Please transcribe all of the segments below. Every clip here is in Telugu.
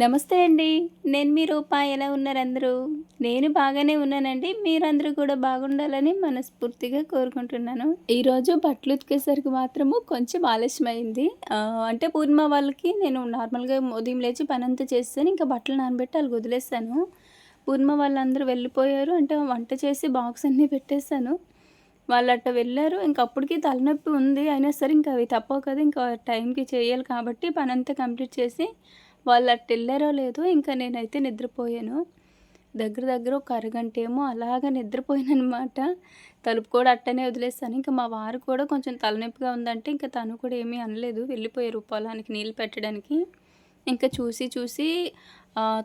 నమస్తే అండి. నేను మీ రూపా. ఎలా ఉన్నారు అందరూ? నేను బాగానే ఉన్నానండి. మీరందరూ కూడా బాగుండాలని మనస్ఫూర్తిగా కోరుకుంటున్నాను. ఈరోజు బట్టలు ఉతికేసరికి మాత్రము కొంచెం ఆలస్యమైంది. అంటే పూర్ణిమ వాళ్ళకి నేను నార్మల్గా ఉదయం లేచి పని అంతా చేస్తాను ఇంకా బట్టలు నానబెట్టి వాళ్ళకి వదిలేస్తాను పూర్ణిమ వాళ్ళందరూ వెళ్ళిపోయారు. అంటే వంట చేసి బాక్స్ అన్నీ పెట్టేస్తాను వాళ్ళు అట్ట వెళ్ళారు. ఇంకా అప్పటికి తలనొప్పి ఉంది. అయినా సరే ఇంకా అవి తప్పవు కదా. ఇంకా టైంకి చేయాలి కాబట్టి పనంతా కంప్లీట్ చేసి వాళ్ళు అట్ట వెళ్ళారో లేదో ఇంకా నేనైతే నిద్రపోయాను. దగ్గర దగ్గర ఒక అరగంట ఏమో అలాగా నిద్రపోయాను అనమాట తలుపు కూడా అట్టనే వదిలేస్తాను. ఇంకా మా వారు కూడా కొంచెం తలనొప్పిగా ఉందంటే ఇంకా తను కూడా ఏమీ అనలేదు. వెళ్ళిపోయారు పొలానికి నీళ్ళు పెట్టడానికి. ఇంకా చూసి చూసి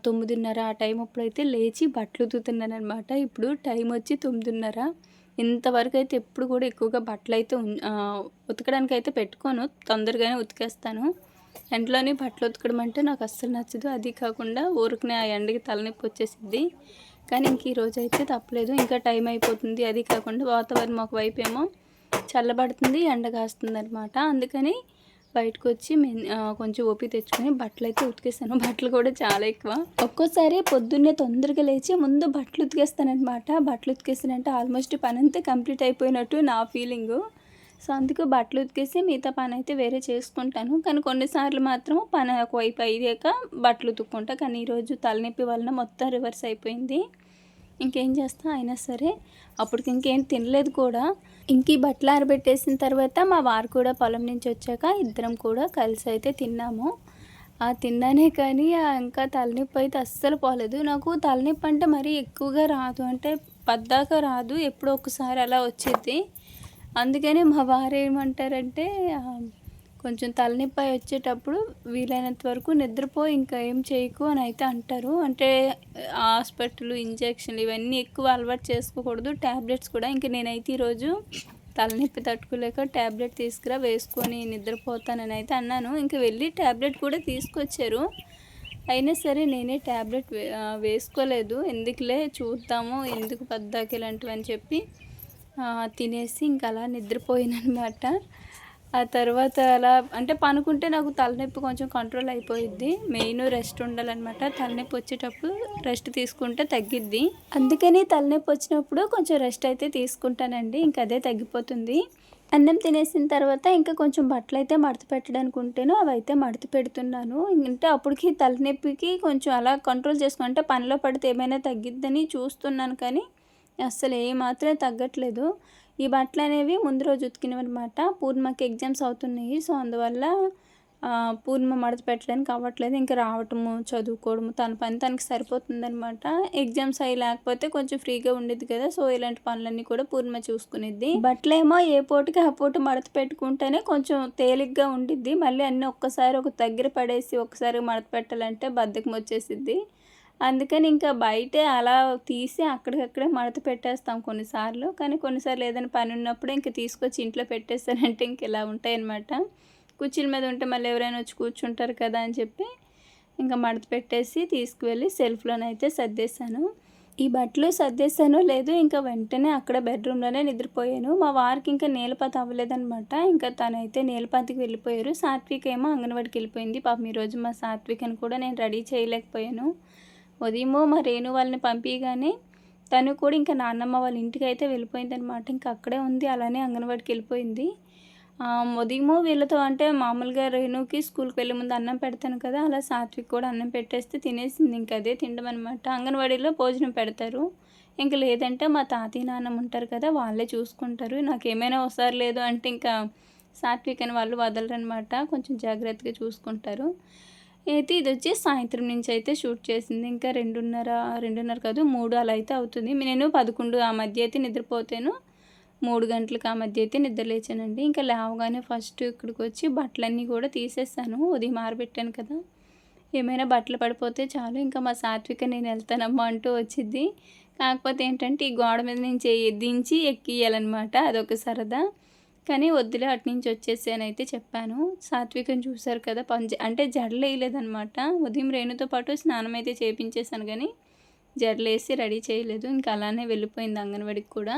తొమ్మిదిన్నర ఆ టైం అప్పుడైతే లేచి బట్టలు ఉతుకుతున్నాను అనమాట ఇప్పుడు టైం వచ్చి తొమ్మిదిన్నర. ఇంతవరకు అయితే ఎప్పుడు కూడా ఎక్కువగా బట్టలు అయితే ఉతకడానికి అయితే పెట్టుకోను. తొందరగానే ఉతికేస్తాను. ఎండలోనే బట్టలు ఉతకడం అంటే నాకు అస్సలు నచ్చదు. అది కాకుండా ఊరికనే ఆ ఎండకి తలనొప్పి వచ్చేసిద్ది. కానీ ఇంక ఈరోజు అయితే తప్పలేదు. ఇంకా టైం అయిపోతుంది. అది కాకుండా వాతావరణం ఒకవైపు ఏమో చల్లబడుతుంది ఎండ కాస్తుంది అనమాట అందుకని బయటకు వచ్చి కొంచెం ఓపి తెచ్చుకొని బట్టలు అయితే ఉతికేస్తాను బట్టలు కూడా చాలా ఎక్కువ. ఒక్కోసారి పొద్దున్నే తొందరగా లేచి ముందు బట్టలు ఉతికేస్తానమాట బట్టలు ఉతికేస్తానంటే ఆల్మోస్ట్ పని అంతా కంప్లీట్ అయిపోయినట్టు నా ఫీలింగు. సో అందుకు బట్టలు ఉతికేసి మిగతా పని అయితే వేరే చేసుకుంటాను. కానీ కొన్నిసార్లు మాత్రం పని ఒకవైపు అయ్యాక బట్టలు ఉతుక్కుంటా. కానీ ఈరోజు తలనొప్పి వలన మొత్తం రివర్స్ అయిపోయింది. ఇంకేం చేస్తా అయినా సరే అప్పటికి ఇంకేం తినలేదు కూడా. ఇంక ఈ బట్టలు ఆరబెట్టేసిన తర్వాత మా వారు కూడా పొలం నుంచి వచ్చాక ఇద్దరం కూడా కలిసి అయితే తిన్నాము. ఆ తిన్నానే కానీ ఇంకా తలనొప్పి అయితే అస్సలు పోలేదు. నాకు తలనొప్పి అంటే మరీ ఎక్కువగా రాదు. అంటే పద్దాక రాదు. ఎప్పుడో ఒకసారి అలా వచ్చేది అందుకనే మా వారు ఏమంటారంటే కొంచెం తలనొప్పి వచ్చేటప్పుడు వీలైనంత వరకు నిద్రపో ఇంకా ఏం చేయకు అని అయితే అంటారు. అంటే హాస్పిటల్ ఇంజక్షన్లు ఇవన్నీ ఎక్కువ అలవాటు చేసుకోకూడదు. ట్యాబ్లెట్స్ కూడా ఇంకా నేనైతే ఈరోజు తలనొప్పి తట్టుకోలేక ట్యాబ్లెట్ తీసుకురా వేసుకొని నిద్రపోతానని అయితే అన్నాను. ఇంక వెళ్ళి ట్యాబ్లెట్ కూడా తీసుకొచ్చారు. అయినా సరే నేనే ట్యాబ్లెట్ వే- వేసుకోలేదు. ఎందుకులే చూద్దాము ఎందుకు పద్దాకి ఇలాంటివి అని చెప్పి తినేసి ఇంకా అలా నిద్రపోయానమాట ఆ తర్వాత అలా అంటే పనుకుంటే నాకు తలనొప్పి కొంచెం కంట్రోల్ అయిపోయిద్ది. మెయిన్ రెస్ట్ ఉండాలన్నమాట తలనొప్పి వచ్చేటప్పుడు రెస్ట్ తీసుకుంటే తగ్గిద్ది. అందుకని తలనొప్పి వచ్చినప్పుడు కొంచెం రెస్ట్ అయితే తీసుకుంటానండి. ఇంక అదే తగ్గిపోతుంది. అన్నం తినేసిన తర్వాత ఇంకా కొంచెం బట్టలు అయితే మడత పెట్టడానికి ఉంటేనో అవి అయితే మడత పెడుతున్నాను. అంటే అప్పటికి తలనొప్పికి కొంచెం అలా కంట్రోల్ చేసుకుంటే పనిలో పడితే ఏమైనా తగ్గిద్దని చూస్తున్నాను కానీ అస్సలు ఏ తగ్గట్లేదు. ఈ బట్టలు అనేవి ముందు రోజు ఉతికినవన్నమాట. పూర్ణమకి ఎగ్జామ్స్ అవుతున్నాయి. సో అందువల్ల పూర్ణిమ మడత పెట్టడానికి అవ్వట్లేదు. ఇంకా రావటము చదువుకోవడము తన పని తనకి సరిపోతుందనమాట ఎగ్జామ్స్ అవి లేకపోతే కొంచెం ఫ్రీగా ఉండేది కదా. సో ఇలాంటి పనులన్నీ కూడా పూర్ణిమ చూసుకునేది బట్టలేమో ఏ పోటుకి ఆ పోటు మడత పెట్టుకుంటేనే కొంచెం తేలిగ్గా ఉండిద్ది. మళ్ళీ అన్నీ ఒక్కసారి ఒక దగ్గర పడేసి ఒక్కసారి మడత పెట్టాలంటే బద్దకం వచ్చేసిద్ది. అందుకని ఇంకా బయటే అలా తీసి అక్కడికక్కడే మడత పెట్టేస్తాం కొన్నిసార్లు. కానీ కొన్నిసార్లు ఏదైనా పని ఉన్నప్పుడు ఇంకా తీసుకొచ్చి ఇంట్లో పెట్టేస్తానంటే ఇంక ఇలా ఉంటాయన్నమాట. కుర్చీల మీద ఉంటే మళ్ళీ ఎవరైనా వచ్చి కూర్చుంటారు కదా అని చెప్పి ఇంకా మడత పెట్టేసి తీసుకువెళ్ళి సెల్ఫ్లోనైతే సర్దేశాను. ఈ బట్టలు సర్దేశాను లేదు ఇంకా వెంటనే అక్కడ బెడ్రూమ్లోనే నిద్రపోయాను. మా వారికి ఇంకా నేలపాతి అవ్వలేదనమాట ఇంకా తనైతే నేలపాతికి వెళ్ళిపోయారు. సాత్విక్ ఏమో అంగన్వాడికి వెళ్ళిపోయింది. పాపం ఈరోజు మా సాత్వికని కూడా నేను రెడీ చేయలేకపోయాను. ఉదయము మా రేణు వాళ్ళని పంపించగానే తను కూడా ఇంకా నాన్నమ్మ వాళ్ళ ఇంటికి అయితే వెళ్ళిపోయిందనమాట ఇంకా అక్కడే ఉంది అలానే అంగన్వాడికి వెళ్ళిపోయింది. ఉదయము వీళ్ళతో అంటే మామూలుగా రేణుకి స్కూల్కి వెళ్ళే ముందు అన్నం పెడతాను కదా అలా సాత్విక్ కూడా అన్నం పెట్టేస్తే తినేసింది. ఇంకా అదే తినడం అనమాట అంగన్వాడీలో భోజనం పెడతారు. ఇంకా లేదంటే మా తాతయ్య నాన్నమ్మ ఉంటారు కదా వాళ్ళే చూసుకుంటారు. నాకు ఏమైనా ఒకసారి లేదు అంటే ఇంకా సాత్విక్ అని వాళ్ళు వదలరనమాట కొంచెం జాగ్రత్తగా చూసుకుంటారు. అయితే ఇది వచ్చి సాయంత్రం నుంచి అయితే షూట్ చేసింది. ఇంకా రెండున్నర రెండున్నర కాదు మూడు అలా అయితే అవుతుంది. నేను పదకొండు ఆ మధ్య అయితే నిద్రపోతాను. మూడు గంటలకు ఆ మధ్య అయితే నిద్రలేచానండి. ఇంకా లేవగానే ఫస్ట్ ఇక్కడికి వచ్చి బట్టలన్నీ కూడా తీసేస్తాను ఉదయం ఆరబెట్టాను కదా. ఏమైనా బట్టలు పడిపోతే చాలు. ఇంకా మా సాత్విక నేను వెళ్తానమ్మా అంటూ వచ్చింది కాకపోతే ఏంటంటే ఈ గోడ మీద నుంచి దించి ఎక్కియాలన్నమాట అదొక సరదా. కానీ వద్దులే అటు నుంచి అని అయితే చెప్పాను. సాత్వికం చూశారు కదా పంజ అంటే జడలు వేయలేదనమాట ఉదయం రేణుతో పాటు స్నానం అయితే చేయించేశాను కానీ జడలు వేసి రెడీ చేయలేదు. ఇంకా అలానే వెళ్ళిపోయింది అంగన్వాడికి కూడా.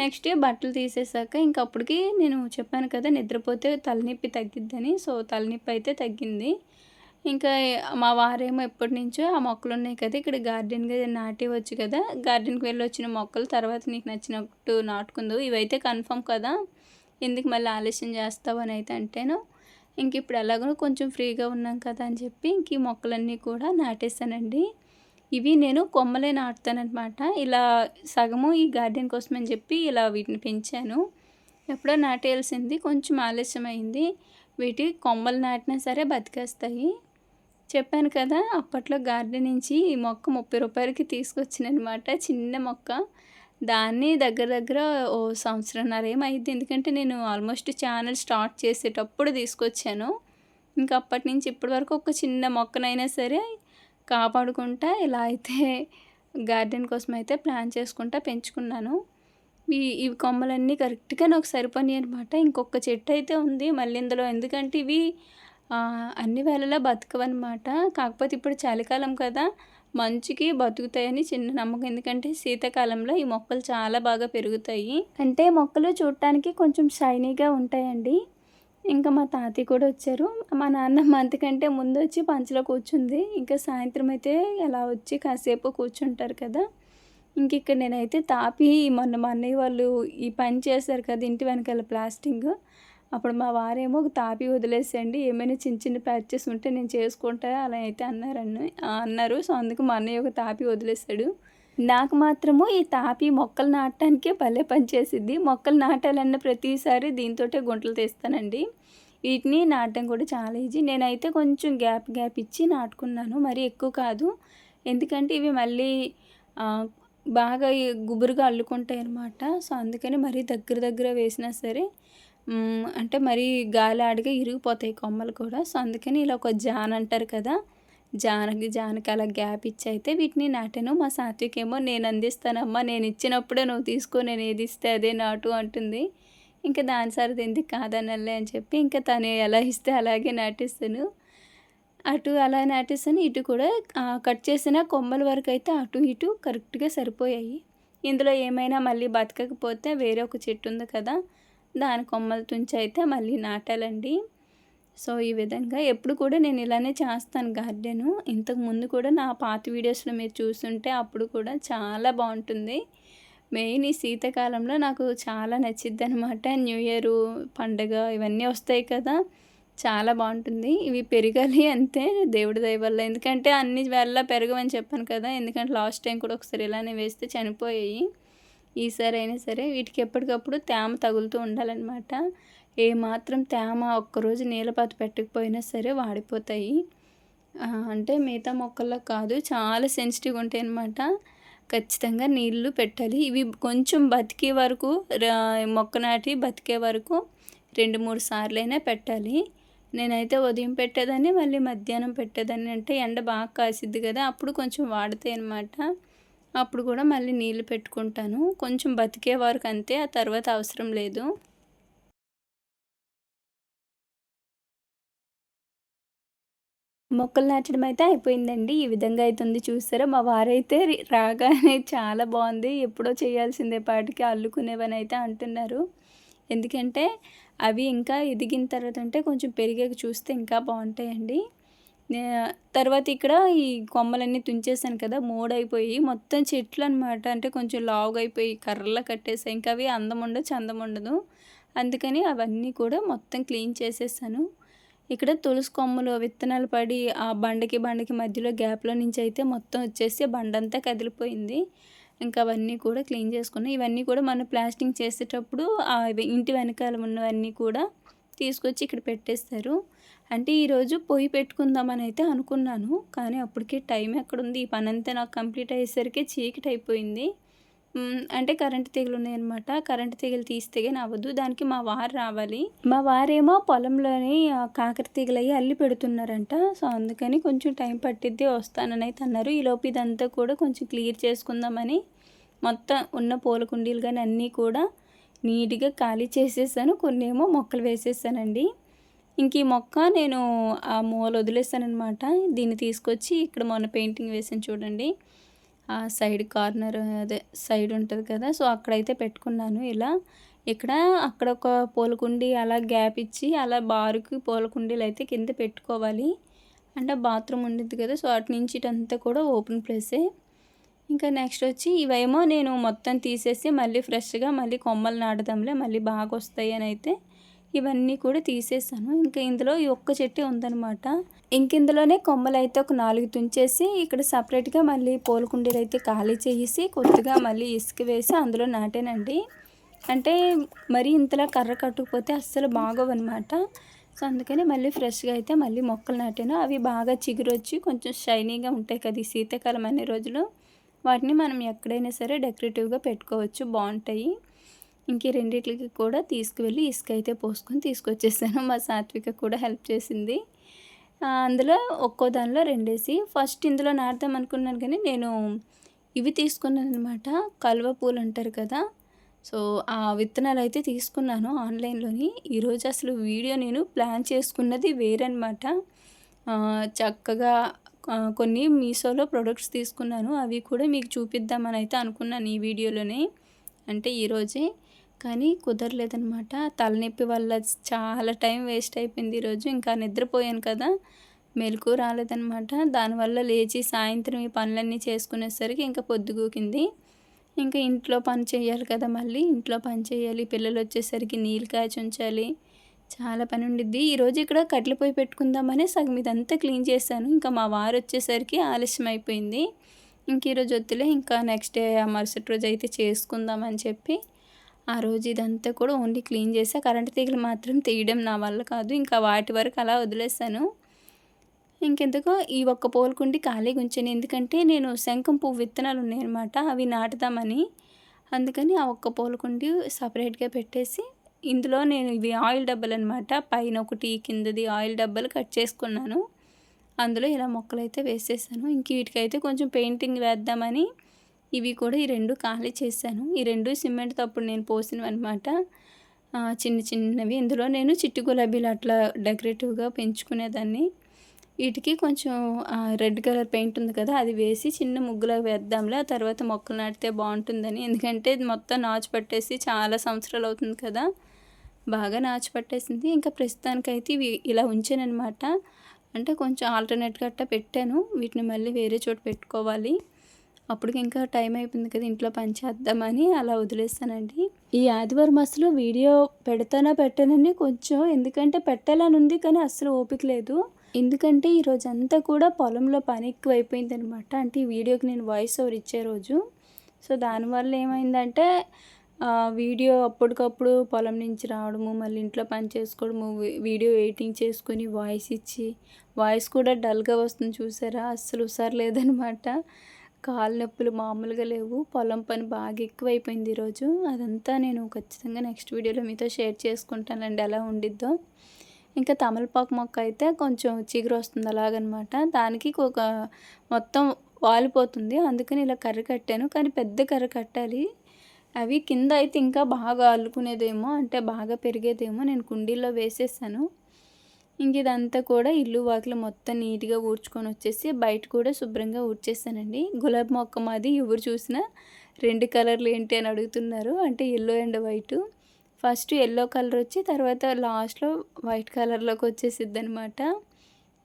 నెక్స్ట్ బట్టలు తీసేసాక ఇంక అప్పటికి నేను చెప్పాను కదా నిద్రపోతే తలనొప్పి తగ్గిద్దని. సో తలనొప్పి అయితే తగ్గింది. ఇంకా మా వారేమో ఎప్పటి నుంచో ఆ మొక్కలు ఉన్నాయి కదా ఇక్కడ గార్డెన్గా నాటివచ్చు కదా. గార్డెన్కి వెళ్ళి వచ్చిన మొక్కలు తర్వాత నీకు నచ్చినట్టు నాటుకుందు ఇవైతే కన్ఫర్మ్ కదా. ఎందుకు మళ్ళీ ఆలస్యం చేస్తావు అని అయితే అంటేను ఇంక ఇప్పుడు ఎలాగో కొంచెం ఫ్రీగా ఉన్నాం కదా అని చెప్పి ఇంక ఈ మొక్కలన్నీ కూడా నాటేశానండి. ఇవి నేను కొమ్మలే నాటుతానమాట ఇలా సగము ఈ గార్డెన్ కోసం అని చెప్పి ఇలా వీటిని పెంచాను. ఎప్పుడో నాటేయాల్సింది కొంచెం ఆలస్యం అయింది. వీటి కొమ్మలు నాటినా సరే బతికేస్తాయి. చెప్పాను కదా అప్పట్లో గార్డెన్ నుంచి ఈ మొక్క ముప్పై రూపాయలకి తీసుకొచ్చానమాట చిన్న మొక్క. దాన్ని దగ్గర దగ్గర ఓ సంవత్సరంన్నర ఏమైంది ఎందుకంటే నేను ఆల్మోస్ట్ ఛానల్ స్టార్ట్ చేసేటప్పుడు తీసుకొచ్చాను. ఇంకా అప్పటి నుంచి ఇప్పటి వరకు ఒక చిన్న మొక్కనైనా సరే కాపాడుకుంటా ఇలా అయితే గార్డెన్ కోసం అయితే ప్లాన్ చేసుకుంటా పెంచుకున్నాను. ఈ ఇవి కొమ్మలన్నీ కరెక్ట్గా నాకు సరిపోయి అనమాట ఇంకొక చెట్టు అయితే ఉంది మళ్ళీ ఇందులో. ఎందుకంటే ఇవి అన్ని వేళలా బతకవన్నమాట. కాకపోతే ఇప్పుడు చలికాలం కదా. మంచుకి బతుకుతాయని చిన్న నమ్మకం. ఎందుకంటే శీతాకాలంలో ఈ మొక్కలు చాలా బాగా పెరుగుతాయి. అంటే మొక్కలు చూడటానికి కొంచెం షైనీగా ఉంటాయండి. ఇంకా మా తాతయ్య కూడా వచ్చారు. మా నాన్నమ్మ అంతకంటే ముందు వచ్చి పంచలో కూర్చుంది. ఇంకా సాయంత్రం అయితే అలా వచ్చి కాసేపు కూర్చుంటారు కదా. ఇంక ఇక్కడ నేనైతే తాపి మొన్న మా అన్నయ్య వాళ్ళు ఈ పని చేశారు కదా ఇంటి వెనకాల ప్లాస్టింగ్. అప్పుడు మా వారేమో తాపి వదిలేసేయండి ఏమైనా చిన్న చిన్న ప్యాచెస్ ఉంటే నేను చేసుకుంటా అలా అయితే అన్నారని అన్నారు. సో అందుకు మా అన్నయ్య ఒక తాపి వదిలేశాడు. నాకు మాత్రము ఈ తాపి మొక్కలు నాటడానికే భలే పనిచేసిద్ది మొక్కలు నాటాలన్న ప్రతిసారి దీంతో గుంటలు తీస్తానండి. వీటిని నాటడం కూడా చాలా ఈజీ నేనైతే కొంచెం గ్యాప్ గ్యాప్ ఇచ్చి నాటుకున్నాను. మరి ఎక్కువ కాదు. ఎందుకంటే ఇవి మళ్ళీ బాగా గుబురుగా అల్లుకుంటాయి అన్నమాట సో అందుకని మరీ దగ్గర దగ్గర వేసినా సరే అంటే మరీ గాలి ఆడిగా ఇరిగిపోతాయి కొమ్మలు కూడా. సో అందుకని ఇలా ఒక జాన్ అంటారు కదా జానకి జానకి అలా గ్యాప్ ఇచ్చి అయితే వీటిని నాటాను. మా సాత్విక్ ఏమో నేను అందిస్తానమ్మా నేను ఇచ్చినప్పుడే నువ్వు తీసుకో నేను ఏది ఇస్తే అదే నాటు అంటుంది. ఇంకా దాని సరిది ఎందుకు కాదనలే అని చెప్పి ఇంకా తను ఎలా ఇస్తే అలాగే నాటిస్తాను. అటు అలా నాటిస్తాను ఇటు కూడా కట్ చేసిన కొమ్మల వరకు అయితే అటు ఇటు కరెక్ట్గా సరిపోయాయి. ఇందులో ఏమైనా మళ్ళీ బతకకపోతే వేరే ఒక చెట్టు ఉంది కదా దాని కొమ్మల తుంచి అయితే మళ్ళీ నాటాలండి. సో ఈ విధంగా ఎప్పుడు కూడా నేను ఇలానే చేస్తాను గార్డెను. ఇంతకు ముందు కూడా నా పాత వీడియోస్లో మీరు చూస్తుంటే అప్పుడు కూడా చాలా బాగుంటుంది. మెయిన్ ఈ శీతాకాలంలో నాకు చాలా నచ్చిద్ది అనమాట న్యూ ఇయర్ పండగ ఇవన్నీ వస్తాయి కదా చాలా బాగుంటుంది. ఇవి పెరగాలి అంతే దేవుడి దయ వల్ల. ఎందుకంటే అన్ని వేళ పెరగమని చెప్పాను కదా ఎందుకంటే లాస్ట్ టైం కూడా ఒకసారి ఇలానే వేస్తే చనిపోయాయి. ఈసారి అయినా సరే వీటికి ఎప్పటికప్పుడు తేమ తగులుతూ ఉండాలన్నమాట. ఏమాత్రం తేమ ఒక్కరోజు నీళ్ళపాతి పెట్టకపోయినా సరే వాడిపోతాయి. అంటే మిగతా మొక్కల్లో కాదు చాలా సెన్సిటివ్ ఉంటాయి అన్నమాట ఖచ్చితంగా నీళ్ళు పెట్టాలి. ఇవి కొంచెం బతికే వరకు మొక్క నాటి బతికే వరకు రెండు మూడు సార్లైనా పెట్టాలి. నేనైతే ఉదయం పెట్టేదాన్ని మళ్ళీ మధ్యాహ్నం పెట్టేదాన్ని అంటే ఎండ బాగా కాసిద్ది కదా అప్పుడు కొంచెం వాడతాయి అనమాట అప్పుడు కూడా మళ్ళీ నీళ్ళు పెట్టుకుంటాను. కొంచెం బతికే వరకు అంతే ఆ తర్వాత అవసరం లేదు. మొక్కలు నాటడం అయితే అయిపోయిందండి. ఈ విధంగా అయితే ఉంది చూస్తారా మా వారైతే రాగానే చాలా బాగుంది. ఎప్పుడో చేయాల్సిందే పాటికి అల్లుకునేవని అయితే అంటున్నారు. ఎందుకంటే అవి ఇంకా ఎదిగిన తర్వాత అంటే కొంచెం పెరిగాక చూస్తే ఇంకా బాగుంటాయండి. తర్వాత ఇక్కడ ఈ కొమ్మలన్నీ తుంచేసాను కదా మూడైపోయి మొత్తం చెట్లు అనమాట అంటే కొంచెం లావుగా అయిపోయి కర్రలా కట్టేసాయి ఇంకా అవి అందం ఉండదు చందం ఉండదు అందుకని అవన్నీ కూడా మొత్తం క్లీన్ చేసేసాను. ఇక్కడ తులసి కొమ్మలు విత్తనాలు పడి ఆ బండకి బండకి మధ్యలో గ్యాప్లో నుంచి అయితే మొత్తం వచ్చేసి బండంతా కదిలిపోయింది. ఇంకా అవన్నీ కూడా క్లీన్ చేసుకున్నాం ఇవన్నీ కూడా మనం ప్లాస్టింగ్ చేసేటప్పుడు ఇంటి వెనకాల ఉన్నవన్నీ కూడా తీసుకొచ్చి ఇక్కడ పెట్టేస్తారు. అంటే ఈరోజు పొయ్యి పెట్టుకుందామని అయితే అనుకున్నాను కానీ అప్పటికే టైం ఎక్కడుంది? ఈ పని అంతా నాకు కంప్లీట్ అయ్యేసరికి చీకటి అయిపోయింది. అంటే కరెంట్ తీగలు ఉన్నాయన్నమాట. కరెంట్ తీగలు తీస్తే అవ్వదు దానికి మా వారు రావాలి. మా వారేమో పొలంలోని కాకర తీగలు అయ్యి అల్లి పెడుతున్నారంట. సో అందుకని కొంచెం టైం పట్టిద్ది వస్తానని అయితే అన్నారు. ఈలోపు ఇదంతా కూడా కొంచెం క్లియర్ చేసుకుందామని మొత్తం ఉన్న పూల కుండీలు కానీ అన్నీ కూడా నీట్గా ఖాళీ చేసేసాను. కొన్ని ఏమో మొక్కలు వేసేసానండి. ఇంక ఈ మొక్క నేను ఆ మూల వదిలేసానమాట దీన్ని తీసుకొచ్చి ఇక్కడ మొన్న పెయింటింగ్ వేసాను చూడండి. ఆ సైడ్ కార్నర్ అదే సైడ్ ఉంటుంది కదా సో అక్కడైతే పెట్టుకున్నాను ఇలా. ఇక్కడ అక్కడ ఒక పూలకుండి అలా గ్యాప్ ఇచ్చి అలా బారుకి పూలకుండీలు అయితే కింద పెట్టుకోవాలి. అంటే బాత్రూమ్ ఉండిద్ది కదా సో అటు నుంచి ఇటంతా కూడా ఓపెన్ ప్లేసే. ఇంకా నెక్స్ట్ వచ్చి ఇవేమో నేను మొత్తం తీసేసి మళ్ళీ ఫ్రెష్గా మళ్ళీ కొమ్మలు నాటుదాంలే మళ్ళీ బాగా వస్తాయి అని అయితే ఇవన్నీ కూడా తీసేసాను. ఇంకా ఇందులో ఈ ఒక్క చెట్టు ఉందనమాట ఇంక ఇందులోనే కొమ్మలు అయితే ఒక నాలుగు తుంచేసి ఇక్కడ సపరేట్గా మళ్ళీ పూల కుండీలు అయితే ఖాళీ చేసి కొద్దిగా మళ్ళీ ఇసుక వేసి అందులో నాటానండి. అంటే మరీ ఇంతలా కర్ర కట్టుకుపోతే అస్సలు బాగోవన్నమాట. సో అందుకని మళ్ళీ ఫ్రెష్గా అయితే మళ్ళీ మొక్కలు నాటాను. అవి బాగా చిగురొచ్చి కొంచెం షైనీగా ఉంటాయి కదా ఈ శీతాకాలం అనే రోజులు. వాటిని మనం ఎక్కడైనా సరే డెకరేటివ్గా పెట్టుకోవచ్చు. బాగుంటాయి. ఇంక రెండిట్లకి కూడా తీసుకువెళ్ళి ఇసుక అయితే పోసుకొని తీసుకొచ్చేసాను. మా సాత్విక కూడా హెల్ప్ చేసింది. అందులో ఒక్కో దానిలో రెండేసి ఫస్ట్ ఇందులో నాటుదాం అనుకున్నాను కానీ నేను ఇవి తీసుకున్నాను అనమాట కలువ పూలు అంటారు కదా. సో ఆ విత్తనాలు అయితే తీసుకున్నాను ఆన్లైన్లోని. ఈరోజు అసలు వీడియో నేను ప్లాన్ చేసుకున్నది వేరనమాట చక్కగా కొన్ని మీషోలో ప్రొడక్ట్స్ తీసుకున్నాను. అవి కూడా మీకు చూపిద్దామని అయితే అనుకున్నాను ఈ వీడియోలోనే. అంటే ఈరోజే కానీ కుదరలేదనమాట తలనొప్పి వల్ల చాలా టైం వేస్ట్ అయిపోయింది ఈరోజు. ఇంకా నిద్రపోయాను కదా మెలకు రాలేదనమాట దానివల్ల లేచి సాయంత్రం ఈ పనులన్నీ చేసుకునేసరికి ఇంకా పొద్దుగూకింది. ఇంకా ఇంట్లో పని చేయాలి కదా మళ్ళీ. ఇంట్లో పని చేయాలి. పిల్లలు వచ్చేసరికి నీళ్ళు కాచి ఉంచాలి. చాలా పని ఉండిద్ది. ఈరోజు ఇక్కడ కట్లపోయి పొయ్యి పెట్టుకుందామని సగం ఇదంతా క్లీన్ చేశాను. ఇంకా మా వారు వచ్చేసరికి ఆలస్యం అయిపోయింది. ఇంక ఈరోజు వద్దులే. ఇంకా నెక్స్ట్ డే మరుసటి రోజు అయితే చేసుకుందామని చెప్పి ఆ రోజు ఇదంతా కూడా ఓన్లీ క్లీన్ చేసా. కరెంటు తీగలు మాత్రం తీయడం నా వల్ల కాదు. ఇంకా వాటి వరకు అలా వదిలేసాను ఇంకెందుకో ఈ ఒక్క పోలుకుండి ఖాళీగా ఉంచాను ఎందుకంటే నేను శంఖం పువ్వు విత్తనాలు ఉన్నాయన్నమాట. అవి నాటుదామని. అందుకని ఆ ఒక్క పోలుకుండి సపరేట్గా పెట్టేసి ఇందులో నేను ఇవి ఆయిల్ డబ్బాలు అనమాట పైన ఒకటి కిందది ఆయిల్ డబ్బాలు కట్ చేసుకున్నాను. అందులో ఇలా మొక్కలు అయితే వేసేసాను. ఇంక వీటికైతే కొంచెం పెయింటింగ్ వేద్దామని ఇవి కూడా ఈ రెండు ఖాళీ చేశాను. ఈ రెండు సిమెంట్ అప్పుడు నేను పోసినవి అనమాట చిన్న చిన్నవి. ఇందులో నేను చిట్టు గులాబీలు అట్లా డెకరేటివ్గా పెంచుకునేదాన్ని. వీటికి కొంచెం రెడ్ కలర్ పెయింట్ ఉంది కదా అది వేసి చిన్న ముగ్గులా వేద్దాంలే. ఆ తర్వాత మొక్కలు నాటితే బాగుంటుందని. ఎందుకంటే మొత్తం నాచు పట్టేసి చాలా సంవత్సరాలు అవుతుంది కదా. బాగా నాచు పట్టేసింది. ఇంకా ప్రస్తుతానికైతే ఇవి ఇలా ఉంచానమాట అంటే కొంచెం ఆల్టర్నేట్ గట్టా పెట్టాను. వీటిని మళ్ళీ వేరే చోట పెట్టుకోవాలి. అప్పటికి ఇంకా టైం అయిపోయింది కదా ఇంట్లో పని చేద్దామని అలా వదిలేస్తానండి. ఈ ఆదివారం అసలు వీడియో పెడతానా పెట్టానని కొంచెం ఎందుకంటే పెట్టాలని ఉంది కానీ అసలు ఓపిక లేదు. ఎందుకంటే ఈరోజు అంతా కూడా పొలంలో పని ఎక్కువైపోయింది అనమాట అంటే ఈ వీడియోకి నేను వాయిస్ ఓవర్ ఇచ్చే రోజు. సో దానివల్ల ఏమైందంటే వీడియో అప్పటికప్పుడు పొలం నుంచి రావడము మళ్ళీ ఇంట్లో పని చేసుకోవడము వీడియో ఎడిటింగ్ చేసుకొని వాయిస్ ఇచ్చి వాయిస్ కూడా డల్గా వస్తుంది చూసారా? అస్సలు సార్ లేదనమాట. కాళ్ళ నొప్పులు మామూలుగా లేవు. పొలం పని బాగా ఎక్కువైపోయింది ఈరోజు అదంతా నేను ఖచ్చితంగా నెక్స్ట్ వీడియోలో మీతో షేర్ చేసుకుంటానండి. ఎలా ఉండిద్దో. ఇంకా తమలపాకు మొక్క అయితే కొంచెం చిగురు వస్తుంది అలాగనమాట. దానికి ఒక మొత్తం వాలిపోతుంది అందుకని ఇలా కర్ర కట్టాను. కానీ పెద్ద కర్ర కట్టాలి. అవి కింద అయితే ఇంకా బాగా అల్లుకునేదేమో అంటే బాగా పెరిగేదేమో నేను కుండీల్లో వేసేసాను. ఇంక ఇదంతా కూడా ఇల్లు వాకిలు మొత్తం నీట్గా ఊడ్చుకొని వచ్చేసి బయట కూడా శుభ్రంగా ఊడ్చేసానండి గులాబీ మొక్క మాది ఎవరు చూసినా రెండు కలర్లు ఏంటి అని అడుగుతున్నారు. అంటే yellow and white first yellow colour వచ్చి తర్వాత లాస్ట్లో వైట్ కలర్లోకి వచ్చేసిద్ది అనమాట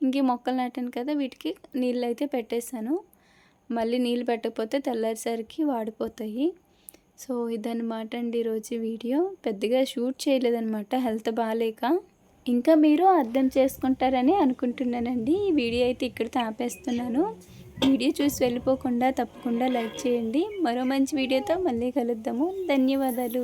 ఇంక మొక్కలు నాటాను కదా వీటికి నీళ్ళు అయితే పెట్టేశాను. మళ్ళీ నీళ్ళు పెట్టకపోతే తెల్లారిసరికి వాడిపోతాయి. సో ఇదన్నమాట అండి ఈరోజు వీడియో. పెద్దగా షూట్ చేయలేదన్నమాట హెల్త్ బాగాలేక ఇంకా మీరు అర్థం చేసుకుంటారని అనుకుంటున్నానండి. ఈ వీడియో అయితే ఇక్కడ తాపేస్తున్నాను వీడియో చూసి వెళ్ళిపోకుండా తప్పకుండా లైక్ చేయండి. మరో మంచి వీడియోతో మళ్ళీ కలుద్దాము. ధన్యవాదాలు.